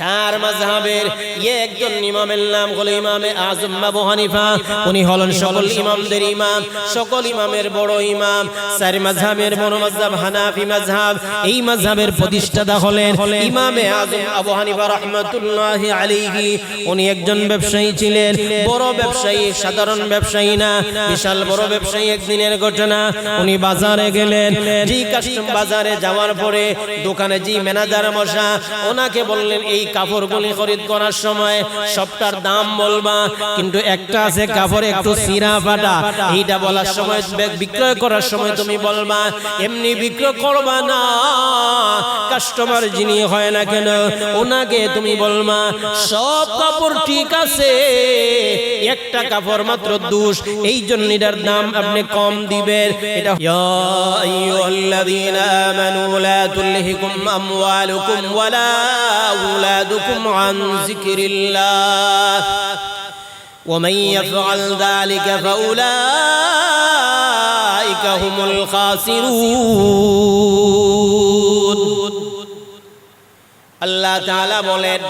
চার মাযহাবের একজন ইমামের নাম হলো ইমামে আজম আবু হানিফা। উনি হলেন সকল ইমামদের ইমাম, সকল ইমামের বড় ইমাম। চার মাযহাবের বড় মাযহাব হানাফি মাযহাব। এই মাযহাবের প্রতিষ্ঠাতা হলেন ইমামে আজম আবু হানিফা রাহমাতুল্লাহি আলাইহি। উনি একজন ব্যবসায়ী ছিলেন, বড় ব্যবসায়ী, সাধারণ ব্যবসায়ী না, বিশাল বড় ব্যবসায়ী একদিনের ঘটনা। উনি বাজারে গেলেন জি কাস্টম বাজারে যাওয়ার পরে দোকানে জি ম্যানেজার মশা, ওনাকে বললেন, এই কাপড়গুলি খরিদ করার সময় সবটার দাম বলবা, কিন্তু একটা আছে কাপড় একটু সিরা ফাটা, এইটা বলার সময় বিক্রয় করার সময় তুমি বলবা, এমনি বিক্রয় করবা না, কাস্টমার যিনি হয় না কেন, ওনাকে তুমি বলবা, সব কাপড় ঠিক আছে, একটা কাপড় মাত্র দুষ এই জন্য এটার দাম আপনি কম দিবেন। এটা ইয়া আমানু, লা তুলহিকুম আমওয়ালুকুম ওয়ালা أحدكم عن ذكر الله ومن يفعل ذلك فأولئك هم الخاسرون. الله تعالى بولد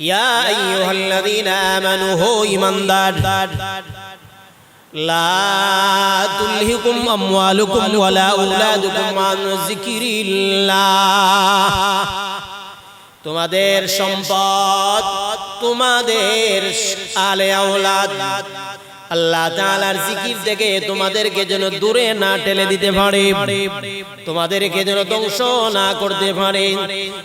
يا أيها الذين آمنوا هو إيمان دار لا تلهكم أموالكم ولا أولادكم عن ذكر الله. তোমাদের সম্পদ, তোমাদের আলে আওলাদ। আল্লাহ তাআলার জিকির থেকে তোমাদেরকে যেন দূরে না ঠেলে দিতে পারে। তোমাদেরকে যেন ধ্বংস না করতে পারে।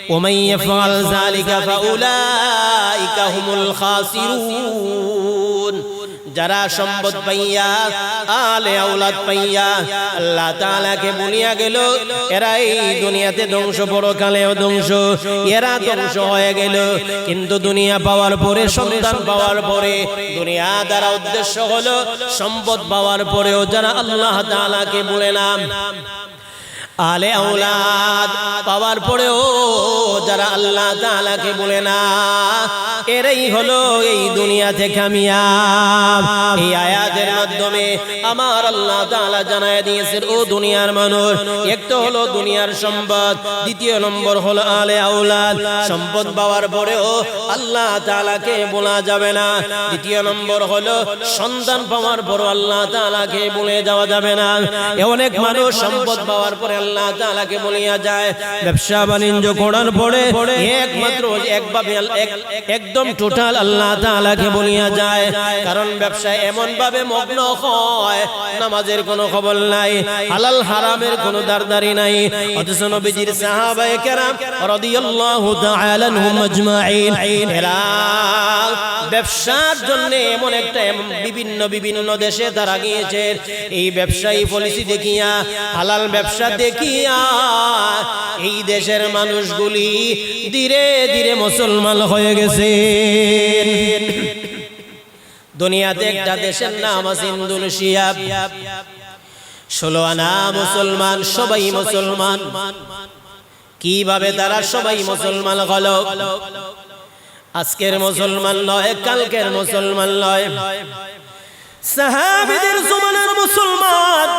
ওমাই ইয়াফআল যালিকা ফাউলাইকা হুমুল খাসিরুন। যারা সম্পদ পাইয়া আলে আওলাদ পাইয়া আল্লাহ তাআলাকে বলিয়া গেল। এরা এই দুনিয়াতে ধ্বংস বড় পরকালেও ধ্বংস। এরা ধ্বংস হয়ে গেল। কিন্তু দুনিয়া পাওয়ার পরে সন্তান পাওয়ার পরে দুনিয়া দ্বারা উদ্দেশ্য হলো সম্পদ পাওয়ার পরেও যারা আল্লাহ তাআলাকে বলে নাম। আলে আওলাদ, পাওয়ার পরেও যারা আল্লাহ তাআলাকে বলে না, এরাই হলো এই দুনিয়াতে কামিয়াব এই আয়াতের মাধ্যমে আমার আল্লাহ তাআলা জানায় দিয়েছেন, ও দুনিয়ার মানুষ একটা হলো দুনিয়ার সম্পদ, দ্বিতীয় নম্বর হলো আলে আওলাদ, সম্পদ পাওয়ার পরেও আল্লাহ তাআলাকে বলা যাবে না। দ্বিতীয় নম্বর হলো সন্তান পাওয়ার পরও আল্লাহ তাআলাকে বলে যাওয়া যাবে না। অনেক মানুষ সম্পদ পাওয়ার পরে আল্লাহ তাআলাকে বলিয়া যায়, ব্যবসা বাণিজ্য করার পরে একমাত্র একভাবে একদম টোটাল আল্লাহ তাআলাকে বলিয়া যায়, কারণ ব্যবসায় এমন ভাবে মগ্ন হয়, নামাজের কোনো খবর নাই, হালাল হারামের কোনো দারদারি নাই, অথচ নবীজির সাহাবায়ে কেরাম রাদিয়াল্লাহু তাআলা আনহুম আজমাইন ব্যবসার জন্য এমন একটা বিভিন্ন বিভিন্ন দেশে তারা গিয়েছে এই ব্যবসায়ী পলিসি দেখিয়া, হালাল ব্যবসা দেখিয়া এই দেশের মানুষগুলি ধীরে ধীরে মুসলমান হয়ে গেছে। দুনিয়াতে একটা দেশের নাম আছে ইন্দোনেশিয়া। ষোলো আনা মুসলমান, সবাই মুসলমান। কীভাবে তারা সবাই মুসলমান হলো? আজকের মুসলমান নয়, কালকের মুসলমান নয়। সাহাবিদের জমানার মুসলমান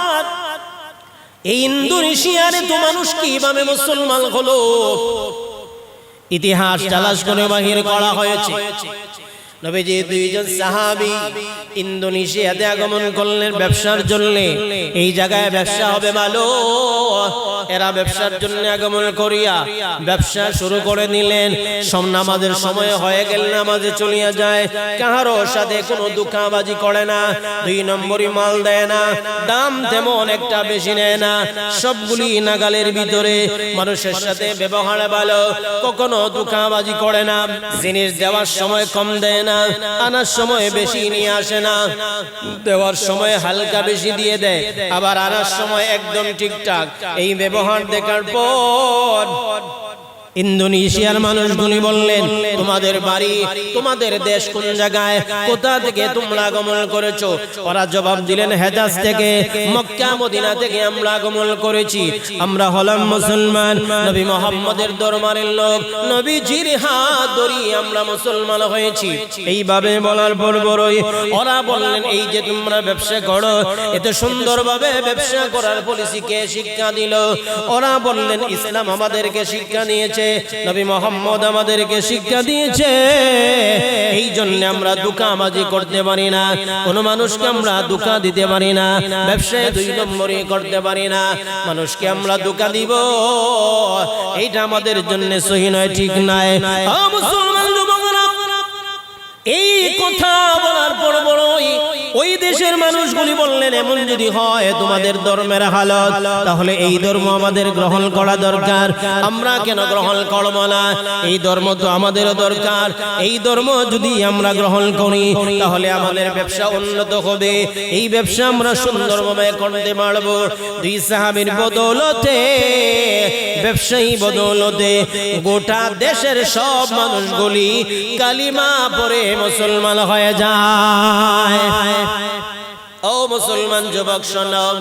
এই ইন্দোনেশিয়ারে তো মানুষ কীভাবে মুসলমান হলো? ইতিহাস জালাস করে বাহির করা হয়েছে। নবীজি দুইজন সাহাবি ইন্দোনেশিয়াতে আগমন করলেন ব্যবসার জন্য। এই জায়গায় ব্যবসা হবে ভালো। এরা ব্যবসার জন্য আগমন করিয়া ব্যবসা শুরু করে নিলেন। সব নামাজের সময় হয়ে গেল, নামাজে চলিয়া যায়। কাহারও সাথে কোনো দুঃখাবাজি করে না, দুই নম্বরই মাল দেয় না, দাম তেমন একটা বেশি নেয় না। সবগুলি নাগালের ভিতরে মানুষের সাথে ব্যবহার ভালো, কখনো দুঃখাবাজি করে না। জিনিস দেওয়ার সময় কম দেয় না, আনার সময় বেশি নিয়ে আসে না। দেওয়ার সময় হালকা বেশি দিয়ে দেয়, আবার আনার সময় একদম ঠিকঠাক। এই ব্যবহার দেখার পর ইন্দোনেশিয়ার মানুষগুলি বললেন, তোমাদের বাড়ি, তোমাদের দেশ কোন জায়গায়? কোথা থেকে তোমরা আগমন করেছ? ওরা জবাব দিলেন, হেজাজ থেকে, মক্কা, মদিনা থেকে আমরা আগমন করেছি। আমরা হলাম মুসলমান, নবী মোহাম্মদের দরবারের লোক, নবীজির হাত ধরি আমরা মুসলমান হয়েছি। এইভাবে বলার পর বড়ই ওরা বললেন, এই যে তোমরা ব্যবসা করো, এত সুন্দরভাবে ব্যবসা করার পলিসি কে শিক্ষা দিল? ওরা বললেন, ইসলাম আমাদেরকে শিক্ষা দিয়েছে নবী মোহাম্মদ আমাদেরকে শিক্ষা দিয়েছে। এই জন্য আমরা দুকাবাজি করতে পারি না। কোনো মানুষকে আমরা দুকা দিতে পারি না। ব্যবসায় দুই নম্বরই করতে পারি না। মানুষকে আমরা দুকা দিব। এইটা আমাদের জন্য সহি নয়, ঠিক মুসলমান এই কথা বলার পর বড়ই ওই দেশের মানুষগুলি বললেন, এমন যদি হয় তোমাদের ধর্মের হালত, তাহলে এই ধর্ম আমাদের গ্রহণ করা দরকার। আমরা কেন গ্রহণ করব না? এই ধর্ম তো আমাদেরও দরকার। এই ধর্ম যদি আমরা গ্রহণ করি, তাহলে আমাদের ব্যবসা উন্নত হবে। এই ব্যবসা আমরা সুন্দরভাবে করতে পারব। দুই সাহাবির বদৌলতে ব্যবসায়ী বদৌলতে গোটা দেশের সব মানুষগুলি কালিমা পরে মুসলমান হয়ে যায়। ও মুসলমান যুবক শোনম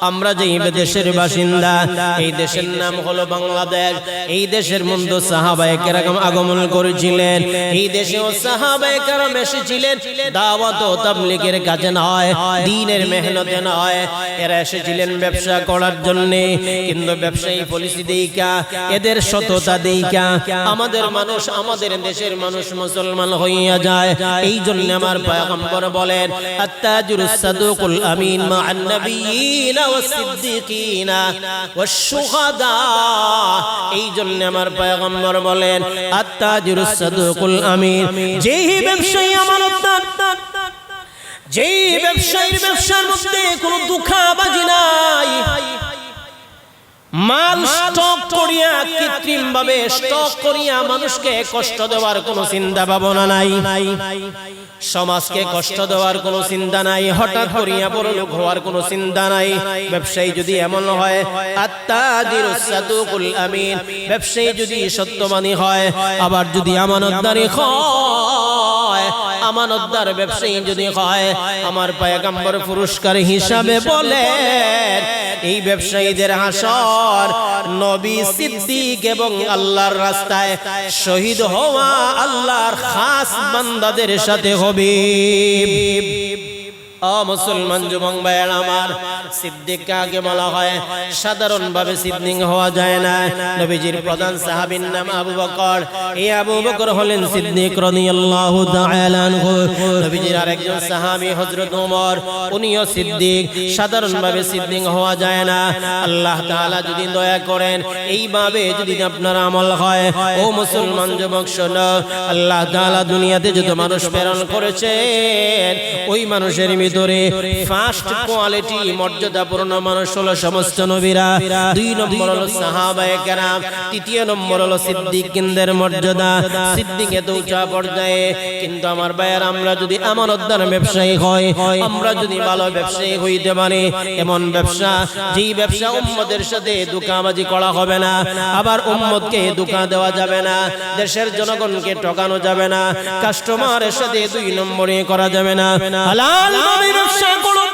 আমরা যে দেশের বাসিন্দা, এই দেশের নাম হলো বাংলাদেশ। এই দেশের মধ্যে সাহাবায়ে কেরাম আগমন করেছিলেন। এই দেশেও সাহাবায়ে কেরাম এসেছিলেন। দাওয়াত ও তাবলীগের কাজে নয় দ্বীনের মেহনতে নয়। এরা এসেছিলেন ব্যবসা করার জন্য। কিন্তু ব্যবসায়ী পলিসি দেইকা, এদের সততা দেইকা। আমাদের মানুষ, আমাদের দেশের মানুষ মুসলমান হইয়া যায়। এই জন্য আমার পয়গম্বর বলেন, আত্তাজুরুস সাদুকুল الأمين مع النبيين والصديقين والشهداء এই জন্য আমার পয়গম্বর বলেন আত্মাজির সাদুকুল আমিন। যেই ব্যবসায়ী আমার যেই ব্যবসায়ীর ব্যবসার মধ্যে কোনো দুঃখাবাজি নাই মাল স্টক করিয়া কৃত্রিম ভাবে স্টক করিয়া মানুষকে কষ্ট দেওয়ার কোনো চিন্তা ভাবনা নাই। নাই সমাজকে কষ্ট দেওয়ার কোনো চিন্তা নাই, হঠাৎ করিয়া বড় লোক হওয়ার কোনো চিন্তা নাই। ব্যবসায়ী যদি এমন হয়, আত্মাদির সাদুকুল আমিন। ব্যবসায়ী যদি সত্যবাদী হয়, আবার যদি আমানতদারি হয়। আমানতদার ব্যবসায়ী যদি হয়, আমার পায়গাম্বর পুরস্কার হিসাবে বলে এই ব্যবসায়ীদের হাসর নবী সিদ্দিক এবং আল্লাহর রাস্তায় শহীদ হওয়া আল্লাহর খাস বান্দাদের সাথে হবে। ও মুসলমান যুবক ভাইয়ের আমার সিদ্দিক কাকে বলা হয় সাধারণ ভাবে সিদ্দিক হওয়া যায় না। নবীজির প্রধান সাহাবীর নাম আবু বকর। এই আবু বকর হলেন সিদ্দিক রাদিয়াল্লাহু তাআলা আনহু। নবীজির আরেকজন সাহাবী হযরত ওমর উনিও সিদ্দিক। সাধারণ ভাবে সিদ্দিক হওয়া যায় না। আল্লাহ তাআলা যদি দয়া করেন, এইভাবে যদি আপনার আমল হয়, ও মুসলমান যুবক শোনো, আল্লাহ তাআলা দুনিয়াতে যত মানুষ প্রেরণ করেছেন, ওই মানুষের ভিতরে ফার্স্ট কোয়ালিটি মর্যাদাপূর্ণ মানুষ হলো সমস্ত নবীরা। দুই নম্বর হলো সাহাবায়ে কেরাম, তৃতীয় নম্বর হলো সিদ্দিকিনদের মর্যাদা। সিদ্দিক এত উঁচা পর্যায়ে, কিন্তু আমার ভাইয়ের, আমরা যদি আমানতদার ব্যবসায়ী হয় আমরা যদি ভালো ব্যবসায়ী হইতে পারি, এমন ব্যবসা, যেই ব্যবসা উম্মদের সাথে দোকাবাজি করা হবে না, আবার উম্মদকে দোকা দেওয়া যাবে না, দেশের জনগণকে ঠকানো যাবে না কাস্টমারের সাথে দুই নম্বরে করা যাবে না। হালাল ভাবে ব্যবসা করো।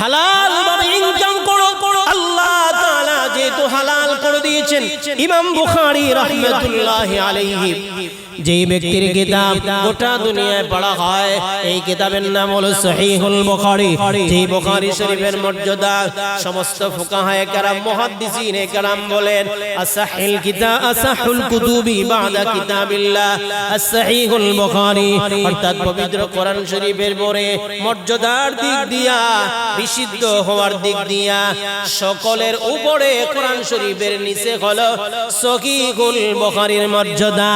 হালাল ভাবে ইনকাম করো। আল্লাহ তাআলা যেহেতু হালাল করে দিয়েছেন, ইমাম বুখারী রাহমাতুল্লাহি আলাইহি যেই ব্যক্তির কিতাব গোটা দুনিয়ায় পড়া হয়, এই কিতাবের নাম হলো সহিহুল বুখারী। যেই বুখারী শরীফের মর্যাদা সমস্ত ফুকাহায়ে কেরাম, মুহাদ্দিসিনে কেরাম বলেন আসাহিল কিতাব আসাহুল কুতুবি বাদা কিতাবিল্লাহ as-সহিহুল বুখারী। অর্থাৎ পবিত্র কোরআন শরীফের পরে মর্যাদার দিক দিয়া, বিশুদ্ধ হওয়ার দিক দিয়া, সকলের উপরে কোরআন শরীফের নিচে হলো সহিহুল বুখারীর মর্যাদা।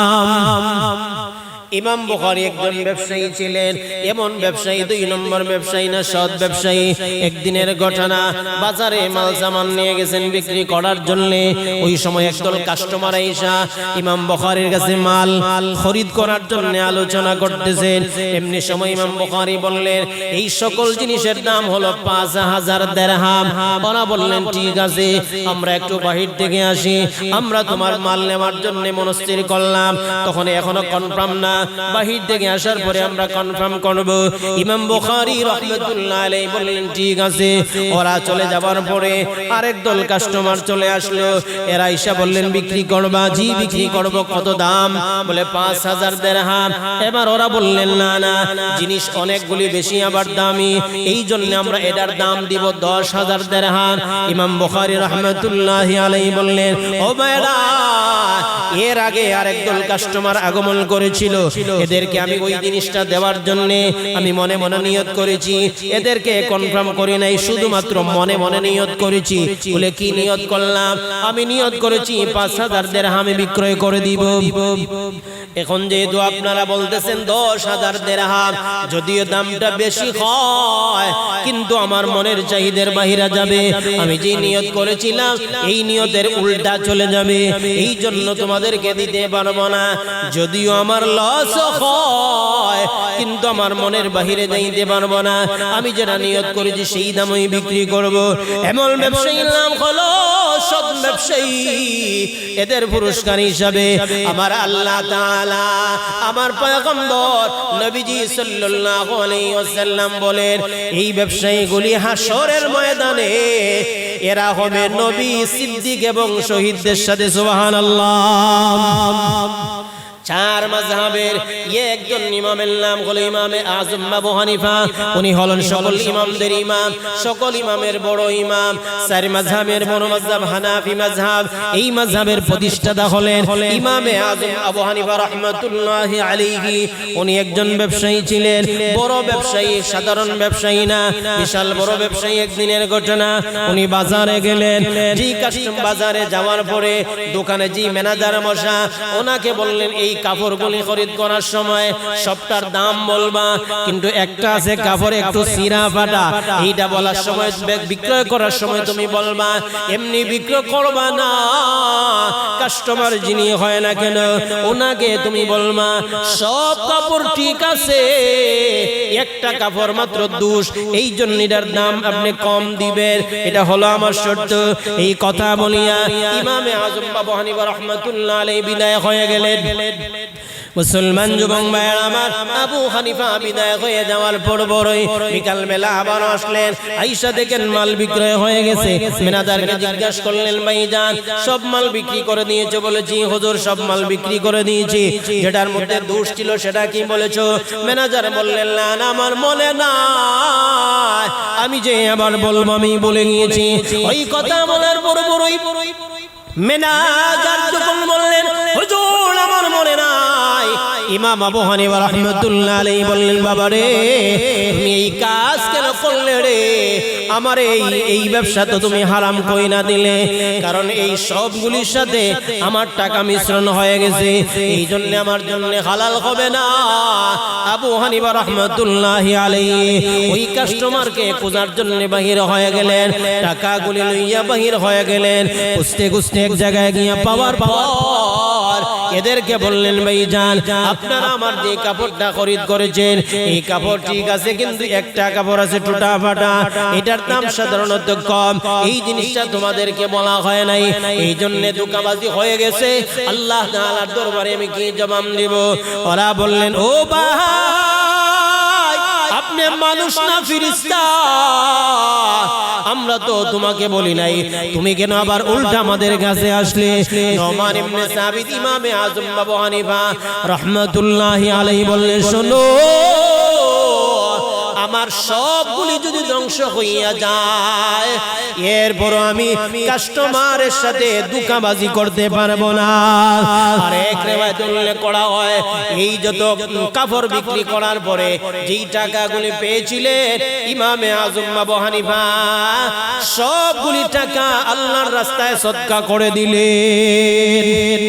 নাম ইমাম বুখারী একজন ব্যবসায়ী ছিলেন, এমন ব্যবসায়ী, দুই নম্বর ব্যবসায়ী না সৎ ব্যবসায়ী। একদিনের ঘটনা, বাজারে মাল সামান নিয়ে গেছেন বিক্রি করার জন্য। ওই সময় একদল কাস্টমার আইসা, ইমাম বুখারীর কাছে মাল খরিদ করার জন্য আলোচনা করতেছেন। এমনি সময় ইমাম বুখারী বললেন, এই সকল জিনিসের দাম হলো পাঁচ হাজার দেড়হাম। ওরা বললেন, ঠিক আছে, আমরা একটু বাহির থেকে আসি। আমরা তোমার মাল নেওয়ার জন্য মনস্থির করলাম। তখন এখনও কনফার্ম না। বাহির থেকে আসার পরে আমরা কনফার্ম করব। ইমাম বুখারী রহমাতুল্লাহ আলাইহি বললেন, ঠিক আছে। ওরা চলে যাবার পরে আরেক দল কাস্টমার চলে আসলো। এরা ঈশা বললেন, বিক্রি করবা? জি, বিক্রি করব। কত দাম? বলে, পাঁচ হাজার দেড়হাম এবার ওরা বললেন, না না, জিনিস অনেকগুলি বেশি, আবার দামি। এই জন্য আমরা এটার দাম দিব দশ হাজার দেড়হাম ইমাম বুখারী রহমাতুল্লাহ আলাইহি বললেন, ও ভাইরা এর আগে আর একদল কাস্টমার আগমন করেছিল। এদেরকে আমি ওই জিনিসটা দেওয়ার জন্য আমি মনে মনে নিয়ত করেছি। এদেরকে কনফার্ম করি নাই শুধুমাত্র মনে মনে নিয়ত করেছি। বলে কি নিয়ত করলাম? আমি নিয়ত করেছি পাঁচ হাজার আমি বিক্রয় করে দিব। এখন যেহেতু আপনারা বলতেছেন দশ হাজার দেড়হাম যদিও দামটা বেশি হয়, কিন্তু আমার মনের চাহিদার বাহিরা যাবে। আমি যে নিয়ত করেছিলাম, এই নিয়তের উল্টা চলে যাবে। এই জন্য তোমাদেরকে দিতে পারব না। যদিও আমার লস হয়, কিন্তু আমার মনের বাহিরে যাইতে পারব না। আমি যেটা নিয়ত করেছি, সেই দামই বিক্রি করব। এমন ব্যবসায়ীর নাম হলো সৎ ব্যবসায়ী। এদের পুরস্কার হিসাবে আমার আল্লাহ তাআলা, আমার পয়গম্বর নবীজি সাল্লাল্লাহু আলাইহি ওয়াসাল্লাম বলেন, এই ব্যবসায়ীগুলি হাসরের ময়দানে, এরা হবে নবী, সিদ্দিক এবং শহীদদের সাথে সুবহানাল্লাহ। চার মাযহাবের একজন ইমামের নাম হলো ইমামে আজম আবু হানিফা। উনি হলেন সকল ইমামদের ইমাম, সকল ইমামের বড় ইমাম। চার মাযহাবের বড় মাযহাব হানাফি মাযহাব। এই মাযহাবের প্রতিষ্ঠাতা হলেন ইমামে আজম আবু হানিফা রাহমাতুল্লাহি আলাইহি। উনি একজন ব্যবসায়ী ছিলেন, বড় ব্যবসায়ী, সাধারণ ব্যবসায়ী না, বিশাল বড় ব্যবসায়ী একদিনের ঘটনা। উনি বাজারে গেলেন বাজারে যাওয়ার পরে দোকানে জি ম্যানেজার মশা, ওনাকে বললেন, এই কাপড়গুলি খরিদ করার সময় সবটার দাম বলবা, কিন্তু একটা আছে কাপড় একটু সিরা ফাটা এইটা বলার সময় বিক্রয় করার সময় তুমি বলবা, এমনি বিক্রয় করবা না, কাস্টমার যিনি হয় না কেন, ওনাকে তুমি বলবা, সব কাপড় ঠিক আছে, একটা কাপড় মাত্র দুষ এই জন্য এটার দাম আপনি কম দিবেন। এটা হলো আমার শর্ত। এই কথা বলিয়া ইমামে আজম বাবু হানিফা রহমাতুল্লাহ আলাইহি বিদায় হয়ে গেলেন। মুসলমান যুবক ভাইয়ের আমার আবু হানিফা বিদায় হয়ে যাওয়ার পর বড়ই বিকাল বেলা আবার আসলেন। আইসা দেখেন মাল বিক্রয় হয়ে গেছে। মেনাদারকে জিজ্ঞাসা করলেন ভাইজান সব মাল বিক্রি করে দিয়েছে বলে জি, হুজুর, সব মাল বিক্রি করে দিয়েছি। যেটার মধ্যে দোষ ছিল সেটা কি বলেছ? ম্যানেজার বললেন, না আমার মনে না আমি যে আবার বলব, আমি বলে গিয়েছি ওই কথা বলার পর বড়ই মেনাজার যখন বললেন, হুজুর ইমাম আবু হানিফা রাহমাতুল্লাহ আলাইহি বললেন বাবা রে তুমি এই কাজ কেন করলে রে? আমার এই এই ব্যবসা তো তুমি হারাম কই না দিলে। কারণ এই সবগুলির সাথে আমার টাকা মিশ্রণ হয়ে গেছে। এই জন্য আমার জন্য হালাল হবে না। আবু হানিফা রাহমাতুল্লাহ আলাইহি ওই কাস্টমারকে খোঁজার জন্য বাহির হয়ে গেলেন। টাকাগুলি লইয়া বাহির হয়ে গেলেন। খুঁজতে খুঁজতে এক জায়গায় গিয়া পাওয়ার পাওয়ার এদেরকে বললেন ভাই যান আপনারা আমার যে কাপড়টা খরিদ করেছেন, এই কাপড় ঠিক আছে, কিন্তু একটা কাপড় আছে টুটা ফাটা এটার দাম সাধারণত কম। এই জিনিসটা তোমাদেরকে বলা হয় নাই। এই জন্য ধোকাবাজি হয়ে গেছে। আল্লাহ তাআলার দরবারে আমি কি জবাব দিব? ওরা বললেন, ও ভাই আপনি মানুষ না ফিরিস্তা। আমরা তো তোমাকে বলি নাই তুমি কেন আবার উল্টা আমাদের কাছে আসলে? নোমান ইবনে সাবিত ইমামে আজম বাবু হানিফা রহমাতুল্লাহি আলাইহি বললেন শোনো আমার সবগুলি যদি ধ্বংস হইয়া যায় এরপর আমি কাস্টমারের সাথে দুকাবাজি করতে পারব না। আর এক উল্লেখ করা হয়, এই যত কাপড় বিক্রি করার পরে যেই টাকাগুলি পেয়েছিলেন ইমামে আজম, আবু হানিফা, সবগুলি টাকা আল্লাহর রাস্তায় সদকা করে দিলেন।